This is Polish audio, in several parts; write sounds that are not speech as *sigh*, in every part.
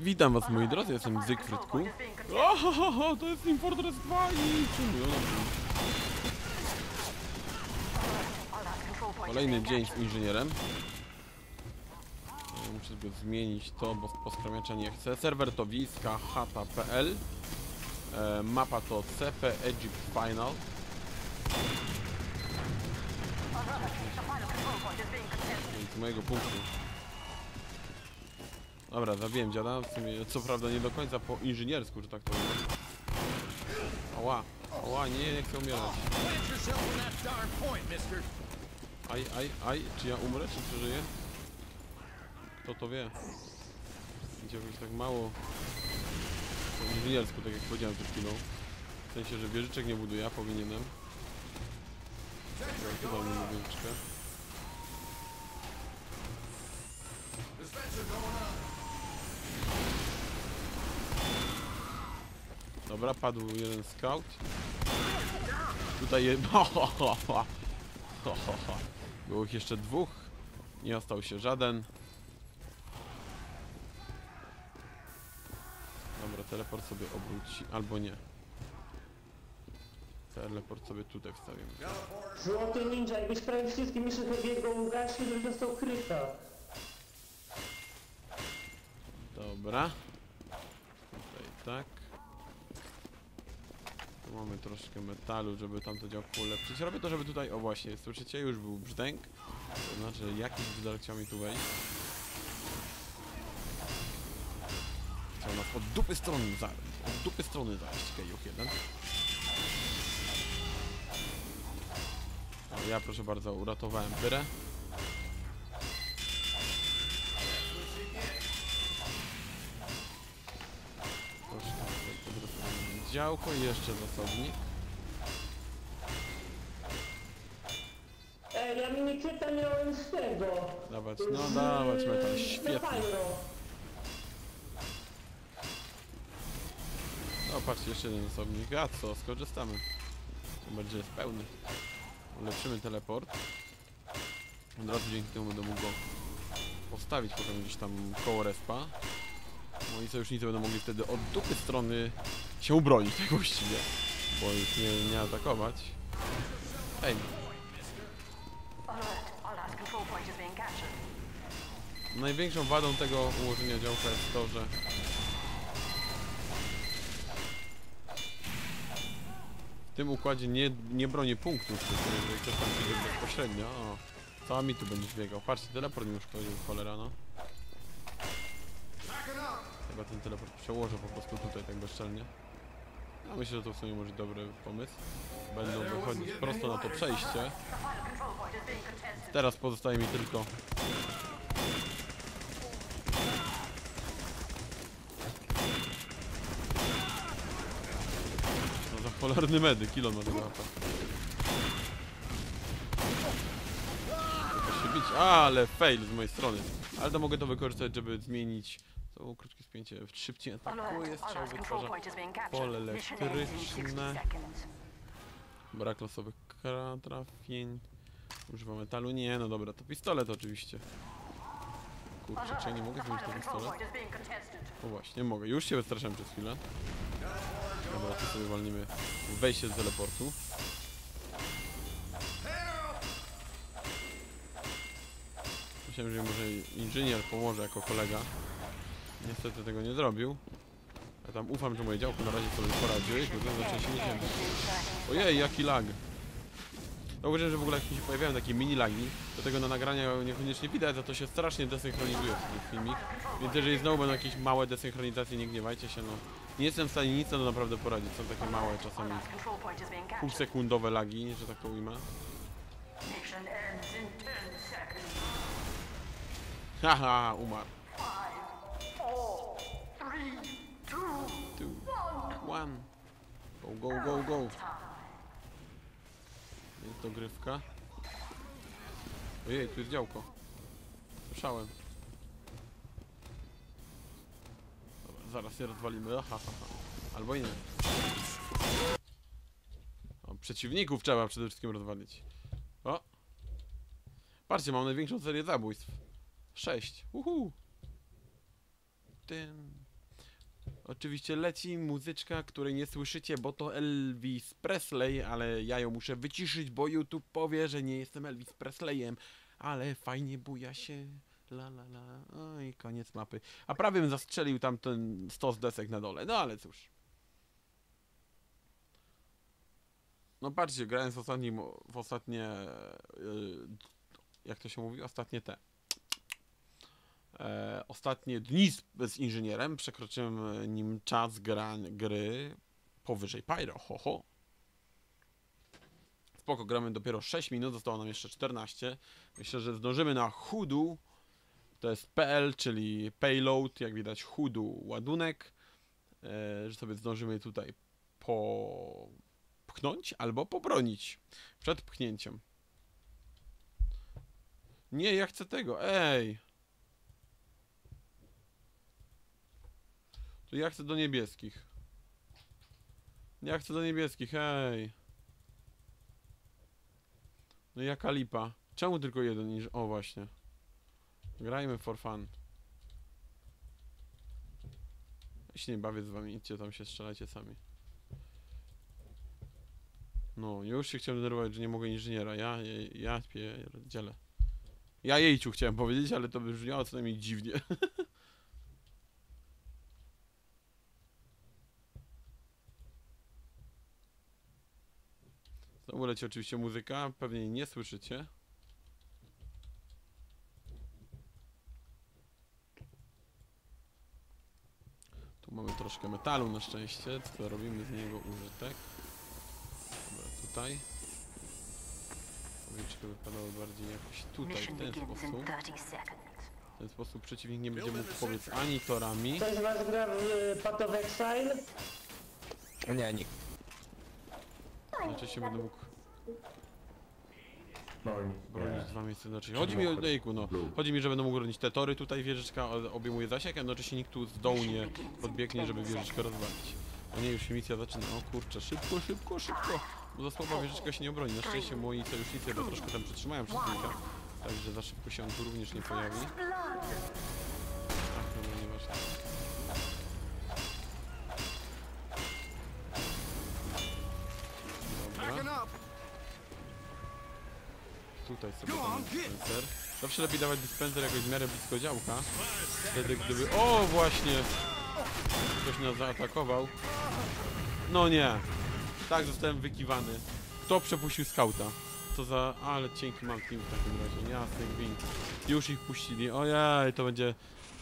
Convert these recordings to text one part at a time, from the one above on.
Witam was moi drodzy, jestem Zygfrydku. Ohohoho, to jest Team Fortress 2 i. Kolejny dzień z inżynierem. E, Muszę sobie zmienić to, bo poskramiacza nie chcę. Serwer to wiskachata.pl e, Mapa to CP Egypt Final. Z mojego punktu. Dobra, zabiłem dziada, w sumie co prawda nie do końca po inżyniersku, że tak to powiem. Ała, ała, nie, nie chcę umierać. Aj, aj, aj, czy ja umrę, czy przeżyję? Kto to wie? Będzie jakoś tak mało po inżyniersku, tak jak powiedziałem przed chwilą. W sensie, że wieżyczek nie buduję, a powinienem. Dobra, chyba mówię wieżyczkę. Dobra, padł jeden scout. Tutaj je... *laughs* Było ich jeszcze dwóch. Nie ostał się żaden. Dobra, teleport sobie obróci, albo nie. Teleport sobie tutaj wstawimy. Złoty ninja, jakbyś prawie wszystkie miszy Heavy'ego ugasił, żeby dostał kryta. Dobra. Tutaj tak. Tu mamy troszkę metalu, żeby tamto działko ulepszyć. Robię to, żeby tutaj, o właśnie, słyszycie, już był brzdęk. To znaczy, jakiś brzdar chciał mi tu wejść. Chciał nas od dupy strony zająć. Od dupy strony zajść, Kejuch 1. O, ja proszę bardzo, uratowałem pyrę. Działko i jeszcze zasobnik. Ej, ja mini kryta miałem z tego. Dawać, no dawać metal, świetnie. No patrzcie, jeszcze jeden osobnik. A co, skorzystamy. Tym bardziej jest pełny. Ulepszymy teleport. Od razu dzięki temu będę mógł go postawić potem gdzieś tam koło respa. Moi sojusznicy będą mogli wtedy od dupy strony się ubronić tak właściwie. Bo już nie, nie atakować. Ej. Największą wadą tego ułożenia działka jest to, że w tym układzie nie, nie broni punktów, jeżeli ktoś tam przyjdzie bezpośrednio, o, to mi tu będziesz biegał. Patrzcie, teleport mi uszkodził, cholera no. Chyba ten teleport przełożę po prostu tutaj tak bezczelnie. Myślę, że to w sumie może dobry pomysł. Będą wychodzić prosto na to przejście. Teraz pozostaje mi tylko No za cholerny medy, kilo ma tego HP. Się bić. Ale fail z mojej strony. Ale to mogę to wykorzystać, żeby zmienić to krótkie spięcie w szybciej atakuje, strzał wytwarza pole Mission ends in 60 elektryczne. Brak losowych trafień. Używa metalu. Nie, no dobra, to pistolet oczywiście. Kurczę, czy ja nie mogę zmienić control pistolet? O właśnie, mogę. Już się wystraszyłem przez chwilę. Dobra, tu sobie walnimy wejście z teleportu. Myślałem, że może inżynier pomoże jako kolega. Niestety tego nie zrobił. Ja tam ufam, że moje działko na razie sobie bo to zaczęli się nie. Ojej, jaki lag. Zauważyłem, że w ogóle jak mi się pojawiają takie mini lagi, to tego na nagrania niekoniecznie widać, za to się strasznie desynchronizuje ten filmik. Więc jeżeli znowu będą jakieś małe desynchronizacje, nie gniewajcie się, no. Nie jestem w stanie nic na to naprawdę poradzić, są takie małe czasami półsekundowe lagi, że tak to ujmę. Mission ends in 10 seconds. Haha, umarł. Four, three, two, Two, one. Go, go, go, go. Jest dogrywka. Ojej, tu jest działko. Słyszałem. Dobra, zaraz je rozwalimy. Aha, ha, ha. Albo i nie. O, przeciwników trzeba przede wszystkim rozwalić. O! Patrzcie, mam największą serię zabójstw. Sześć. Uhu. Tym, Oczywiście leci muzyczka, której nie słyszycie, bo to Elvis Presley, ale ja ją muszę wyciszyć, bo YouTube powie, że nie jestem Elvis Presleyem, ale fajnie buja się. La la la. Oj, koniec mapy. A prawie bym zastrzelił tam ten stos desek na dole. No ale cóż. No patrzcie, grając w ostatnim, w ostatnie, yy, jak to się mówi, ostatnie te. E, ostatnie dni z, z inżynierem przekroczyłem e, nim czas gry powyżej Pyro, ho ho. Spoko, gramy dopiero 6 minut, zostało nam jeszcze 14. Myślę, że zdążymy na Hudu. To jest PL, czyli payload, jak widać Hudu ładunek. E, że sobie zdążymy tutaj popchnąć albo pobronić przed pchnięciem. Nie, ja chcę tego, ej! To ja chcę do niebieskich. Ja chcę do niebieskich, hej. No jaka lipa. Czemu tylko jeden niż... O właśnie. Grajmy for fun. Ja się nie bawię z wami, idźcie tam się strzelajcie sami. No, już się chciałem denerwować, że nie mogę inżyniera. Ja, ja, ja pierdzielę. Ja jejciu chciałem powiedzieć, ale to by brzmiało co najmniej dziwnie. *laughs* Znowu leci oczywiście muzyka, pewnie jej nie słyszycie. Tu mamy troszkę metalu na szczęście, to robimy z niego użytek. Dobra, tutaj. Owieczka wypadały bardziej jakoś tutaj, w ten sposób. 30 seconds. W ten sposób przeciwnik nie będzie mógł powiedz ani torami. Ktoś z was gra w y, Path of Exile? Nie, nikt. Oczywiście będę mógł No, bronić dwa miejsca jednocześnie. Chodzi mi o jejku, no. Chodzi mi, że będę mógł bronić te tory, tutaj wieżyczka o- obejmuje zasięg, a jednocześnie nikt tu z dołu nie podbiegnie, żeby wieżyczkę rozwalić. A nie, już się misja zaczyna. O kurczę, szybko, szybko, szybko! Bo za słaba wieżyczka się nie obroni. Na szczęście moi sojusznicy to troszkę tam przytrzymają przeciwnika. Także za szybko się on tu również nie pojawi. First blood. Ach, no nieważne. Tutaj sobie damy dispenser. Zawsze lepiej dawać dispenser jakoś w miarę blisko działka. Wtedy gdyby... O właśnie! Ktoś nas zaatakował. No nie. Tak zostałem wykiwany. Kto przepuścił skauta? Co za... Ale cienki mam team w takim razie. Jasny gwint. Już ich puścili. Ojej, to będzie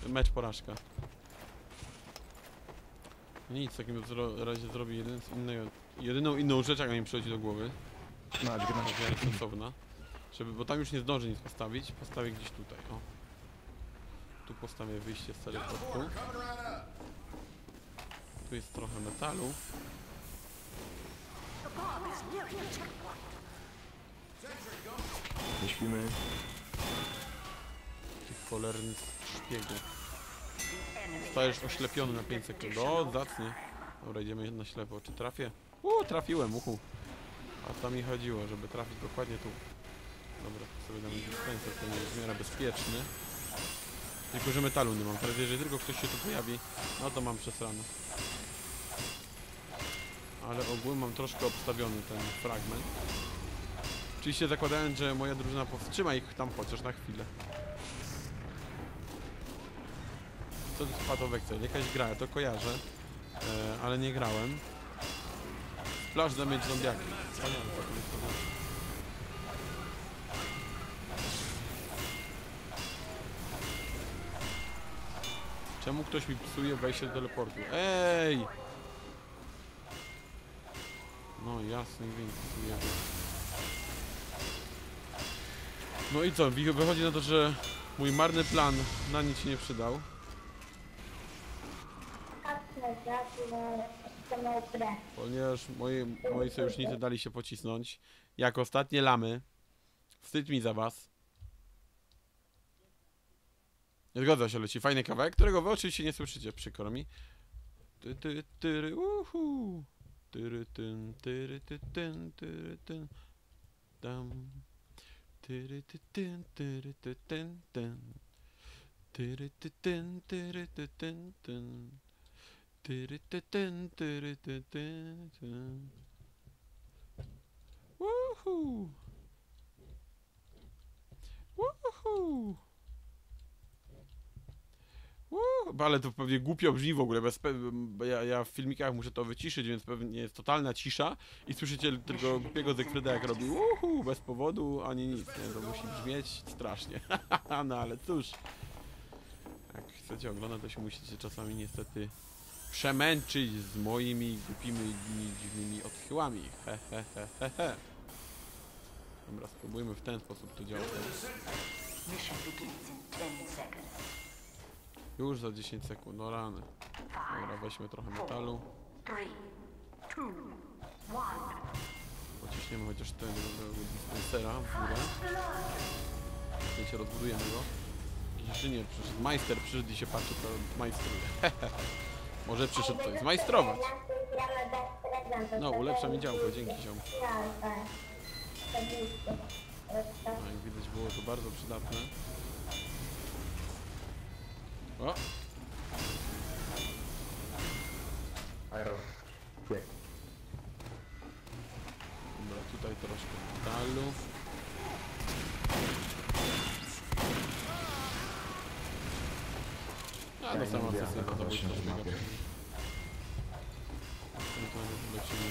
mecz porażka. Nic, w takim razie zrobię jeden z innego, jedyną inną rzecz, jaka mi przychodzi do głowy. Mać, gnać. Żeby, bo tam już nie zdążę nic postawić. Postawię gdzieś tutaj, o. Tu postawię wyjście z teleportu. Tu jest trochę metalu. Nie śpimy. Tych cholernych szpiegów. Stajesz oślepiony na 5 sekund. O, zacnie. Dobra, idziemy na ślepo. Czy trafię? U, trafiłem, uhu. A to mi chodziło, żeby trafić dokładnie tu. Dobra, to sobie damy dispenser, to nie jest w miarę bezpieczny. Tylko, że metalu nie mam. Teraz jeżeli tylko ktoś się tu pojawi, no to mam przesrane. Ale ogólnie mam troszkę obstawiony ten fragment. Oczywiście zakładając, że moja drużyna powstrzyma ich tam chociaż na chwilę. Co to Path of Exile? Jakaś gra, ja to kojarzę, e, ale nie grałem. Splash damage zombiaki. Wspaniale, tak Czemu ktoś mi psuje wejście do teleportu? Ej! No jasny go. No i co? Wychodzi na to, że mój marny plan na nic się nie przydał. Ponieważ moi, moi sojusznicy dali się pocisnąć. Jak ostatnie lamy. Wstyd mi za was. Zgadza się, leci fajny kawałek, którego wy oczywiście nie słyszycie, przykro mi. Ty, ty, tyry, uhu. Tyry, tyn, tyry, ty, tyn, tyry, tyn. Dam. Tyry, ty, tyn, tyry, ty, tyn, tyn. Tyry, ty, tyn, tyry, ty, tyn, tyn. Tyry, ty, tyn, tyry, ty, ty, tyn. Woohoo! Woohoo! Ale to pewnie głupio brzmi w ogóle, bez ja, ja w filmikach muszę to wyciszyć, więc pewnie jest totalna cisza i słyszycie tylko głupiego Zekfreda jak robi uhu, bez powodu, ani nic, nie? To musi brzmieć strasznie. *laughs* no ale cóż. Jak chcecie oglądać, to się musicie czasami niestety przemęczyć z moimi głupimi, dziwnymi odchyłami. He, he, he, he, he. Dobra, spróbujmy w ten sposób to działać. Mission in 10 seconds. Już za 10 sekund, no rany. Dobra, weźmy trochę metalu. Pociśniemy chociaż tego dispensera w górę. W sensie rozbudujemy go. Inżynier przyszedł, majster przyszedł i się patrzy, to majstruje. *laughs* Może przyszedł coś zmajstrować. No, ulepsza mi działko, dzięki ziom. No, jak widać było to bardzo przydatne. O! Iron. Dobra, tutaj troszkę metalu. A, Ja to nie sama lubię sesja atakować zabójcza na szpiega. mapie. My tu nawet lecimy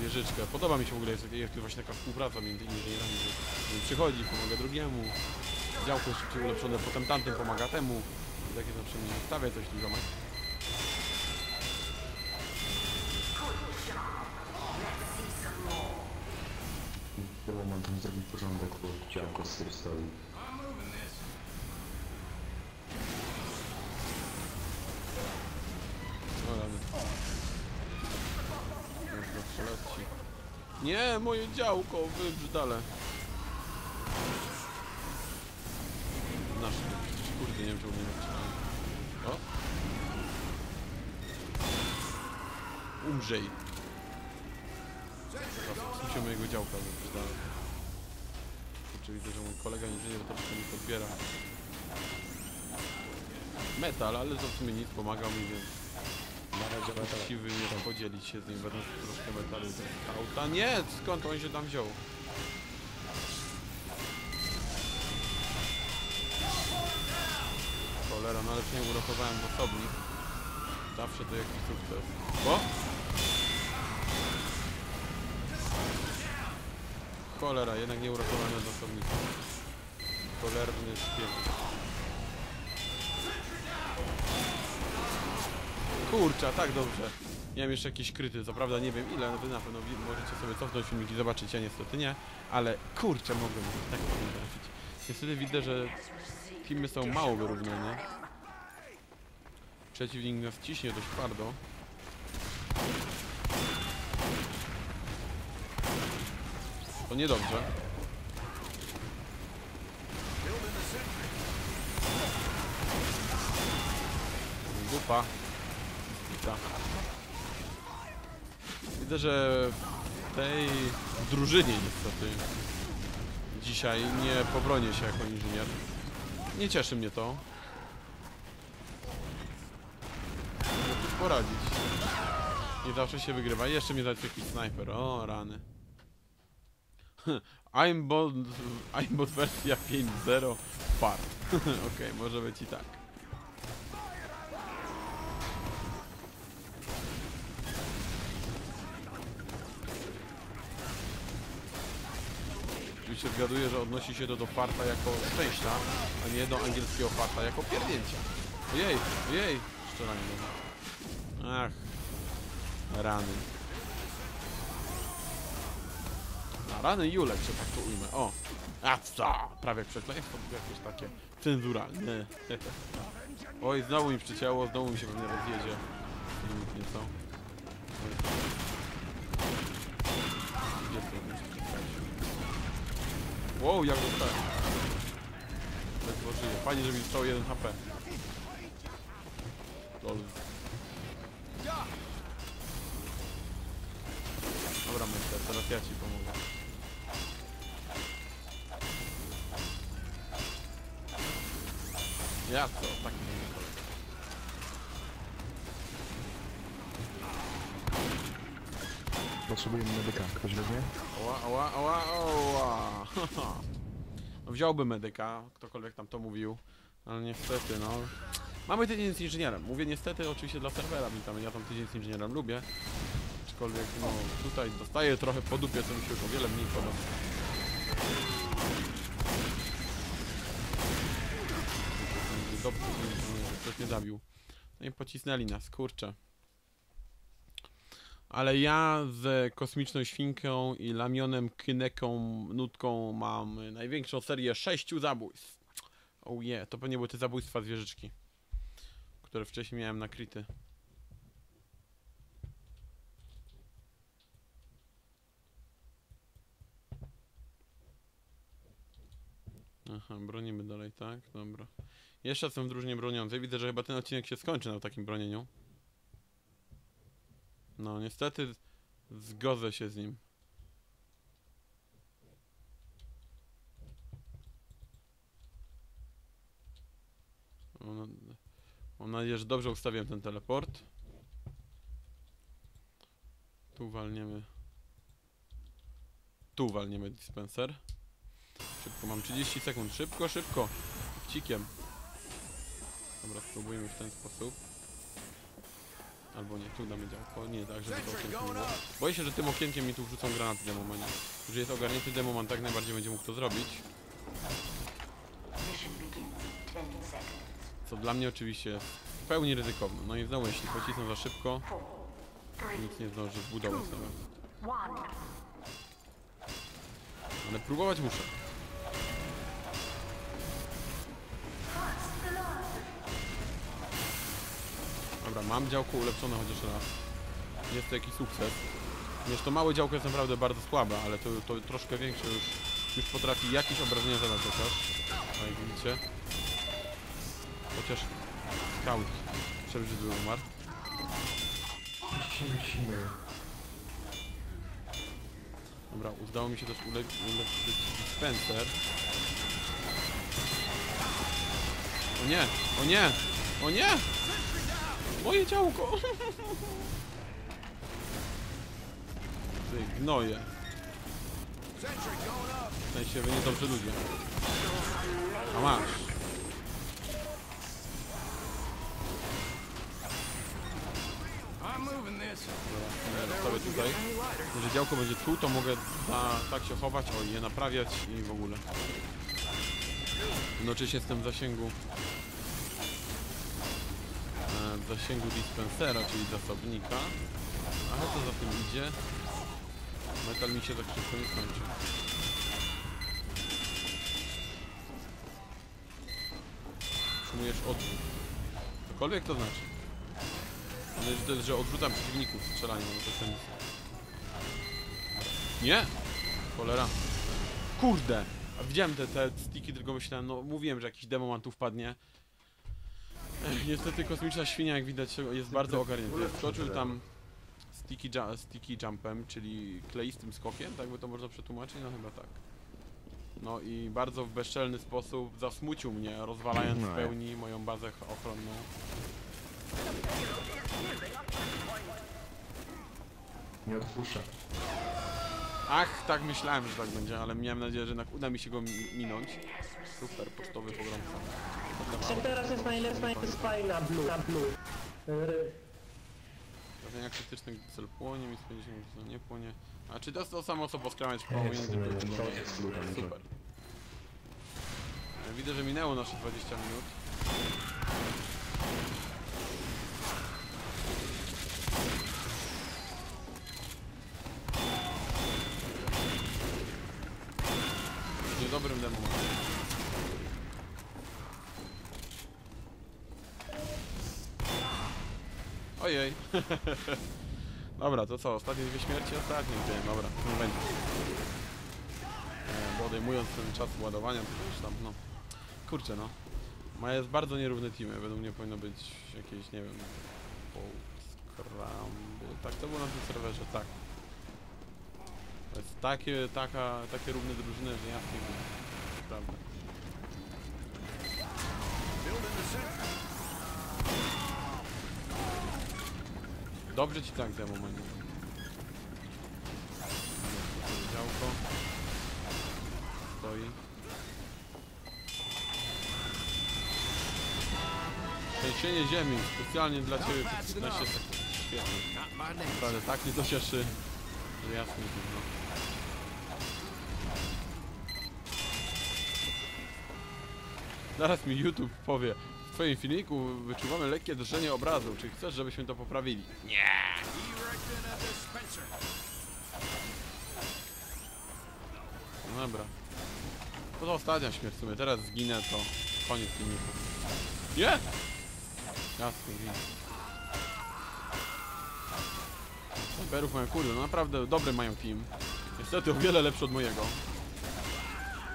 wieżyczkę. Podoba mi się w ogóle, jest, jest właśnie taka współpraca między inżynierami, że jeden przychodzi, pomaga drugiemu. Działko jest szybciej ulepszone, potem tamten pomaga temu. I takie zawsze mi stawia coś tu ziomek. Chyba mam tam zrobić porządek, bo działko z tym stoi. O rany. Można przeleci. Nie, moje działko, wy brzydale. Nasze, kurde, nie wiem czemu nie zaczynałem. O! Umrzej. Słuchajcie mojego działka, wy brzydale. Kurczę, widzę, że mój kolega inżynier troszkę mi podbiera. Metal, ale to w sumie nic, pomagał mi, więc Nawet działa tak. Siwy nie tam podzielić się z nim, będąc troszkę metalu auta. Nie! Skąd on się tam wziął? Cholera, no ale przynajmniej uratowałem osobnik. Zawsze to jakiś sukces. O! Cholera, jednak nie uratowałem osobnika. Cholerny śpiew. Kurczę, tak dobrze. Miałem jeszcze jakieś kryty, co prawda nie wiem ile, no wy na pewno możecie sobie cofnąć filmik i zobaczyć, ja niestety nie, ale kurczę, mogłem tak powiem trafić. Niestety widzę, że teamy są mało wyrównane. Przeciwnik nas ciśnie dość twardo. To niedobrze. Dupa. Pizza. Widzę, że w tej drużynie niestety dzisiaj nie pobronię się jako inżynier. Nie cieszy mnie to. Coś poradzić. Nie zawsze się wygrywa. Jeszcze mnie dać jakiś snajper. O, rany. *laughs* Aimbot, Aimbot wersja 5.0 fart. *laughs* Okej, może być i tak. Oczywiście zgaduję, że odnosi się to do farta jako szczęścia, a nie do angielskiego farta jako pierdnięcia. Ojej, strzelanie do Ach, rany. A, rany Julek, że tak to ujmę. O, a co? Prawie jak przekleństwo, jakieś takie cenzuralne. *laughs* Oj, znowu mi przycięło, znowu mi się pewnie rozjedzie. Filmik nieco. Gdzie to jest? Wow, jak dostałem. Ledwo żyje. Fajnie, że mi zostało 1 HP. Lol. Dobra, myślę, teraz ja ci pomogę. Ja co? Tak nie będę kolega. Potrzebujemy medyka. Ktoś weźmie? Ała, ała, ała. No *laughs* wziąłby medyka, ktokolwiek tam to mówił, ale niestety, no. Mamy tydzień z inżynierem. Mówię niestety oczywiście dla serwera, witam. Ja tam tydzień z inżynierem lubię. Aczkolwiek, no, tutaj dostaję trochę po dupie, co mi się już o wiele mniej podoba. Dobrze, że ktoś mnie zabił. No i pocisnęli nas, kurczę. Ale ja z kosmiczną świnką i lamionem kyneką nutką mam największą serię sześciu zabójstw. Oh yeah, to pewnie były te zabójstwa zwierzyczki, które wcześniej miałem nakryte. Aha, bronimy dalej, tak? Dobra. Jeszcze jestem w drużynie broniącej. Widzę, że chyba ten odcinek się skończy na takim bronieniu. No, niestety zgodzę się z nim. Mam, nadzieję, że dobrze ustawiłem ten teleport. Tu walniemy. Tu walniemy dispenser. Szybko, mam 30 sekund. Szybko, szybko. Cikiem. Dobra, spróbujmy w ten sposób. Albo nie, tu damy działko. Nie, tak, żeby to okienko nie było. Boję się, że tym okienkiem mi tu wrzucą granaty demomanie. Że jest ogarnięty demoman, tak najbardziej będzie mógł to zrobić. Mission begins in 10 seconds. Co dla mnie oczywiście jest w pełni ryzykowne. No i znowu, jeśli pocisnę za szybko, nic nie zdąży zbudować sobie. Ale próbować muszę. Dobra, mam działko ulepszone chociaż raz. Jest to jakiś sukces. Wiesz, to małe działko jest naprawdę bardzo słabe, ale to, to troszkę większe już, już potrafi jakieś obrażenia zadać chociaż. A jak widzicie. Chociaż scout przebrzydły umarł. Musimy. Dobra, udało mi się też ule ulepszyć dispenser. O nie! O nie! O nie! Moje działko! *laughs* Ty gnoje. W sensie wy niedobrzy ludzie. A masz. Dobra, Zostawię tutaj. Jeżeli działko będzie tu, to mogę tak się chować, o je naprawiać i w ogóle. Jednocześnie jestem w zasięgu zasięgu dispensera, czyli zasobnika. Ale co za tym idzie? Metal mi się tak szybko nie skończy. Utrzymujesz odwrót. Cokolwiek to znaczy. Że to jest, że odrzucam przeciwników strzelanie, no to ten... Nie! Cholera. Kurde! A widziałem te, te stiki, tylko myślałem, no mówiłem, że jakiś demoman tu wpadnie. Niestety kosmiczna świnia, jak widać, jest bardzo ogarnięty. Wskoczył tam sticky, ju sticky jumpem, czyli kleistym skokiem, tak by to można przetłumaczyć? No chyba tak. No i bardzo w bezczelny sposób zasmucił mnie, rozwalając w No. pełni moją bazę ochronną. Nie odpuszczę. Ach, tak myślałem, że tak będzie, ale miałem nadzieję, że jednak uda mi się go mi minąć. Super, pocztowy pogromca. Czy teraz jest najlepsza spaj na blue, na blue. Zdarzenia krytyczne, gdy cel płonie, mi spędzi się, gdy nie płonie. A czy to jest to samo, co jest blue, nie Super. E, Widzę, że minęło nasze 20 minut. W Niedobrym demo. Ojej. *laughs* Dobra, to co? Ostatnie dwie śmierci? Ostatnie dwie, dobra, nie będzie. E, bo odejmując ten czas ładowania, to już tam, no... Kurczę, no. Ma jest bardzo nierówne teamy, według mnie powinno być jakieś, nie wiem... Scramble... Tak, to było na tym serwerze, tak. To jest takie, taka, takie równe drużyny, że ja nie wiem. Prawda. Dobrze ci tak demo manie. Działko. Stoi. 6 ziemi, specjalnie dla ciebie przez 15 sekund. Świetnie. Naprawdę tak mnie to cieszy, że jasne dziwno. Zaraz mi YouTube powie, Twoim filmiku wyczuwamy lekkie drżenie obrazu, czy chcesz, żebyśmy to poprawili? Dispenser. No dobra. To, to ostatnia śmierć w sumie, teraz zginę, to koniec filmiku. Nie! Jasne, ginę. Snajperów mają kurde, no naprawdę dobry mają team. Niestety o wiele lepszy od mojego.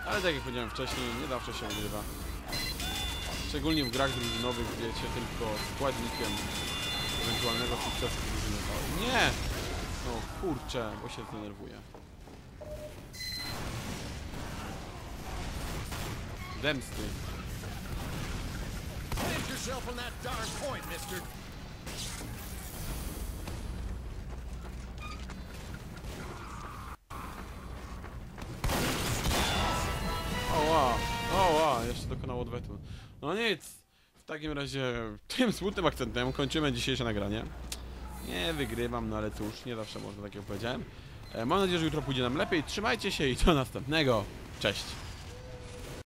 Ale tak jak powiedziałem wcześniej, nie zawsze się wygrywa. Szczególnie w grach drużynowych, gdzie się tylko składnikiem ewentualnego sukcesu drużyny. Nie! No kurczę, bo się zdenerwuję. Zemsty. Get yourself on that darn point, mister. Dokonał odwetu. No nic, w takim razie tym smutnym akcentem kończymy dzisiejsze nagranie. Nie wygrywam, no ale cóż, nie zawsze można, tak jak powiedziałem. E, Mam nadzieję, że jutro pójdzie nam lepiej. Trzymajcie się i do następnego. Cześć.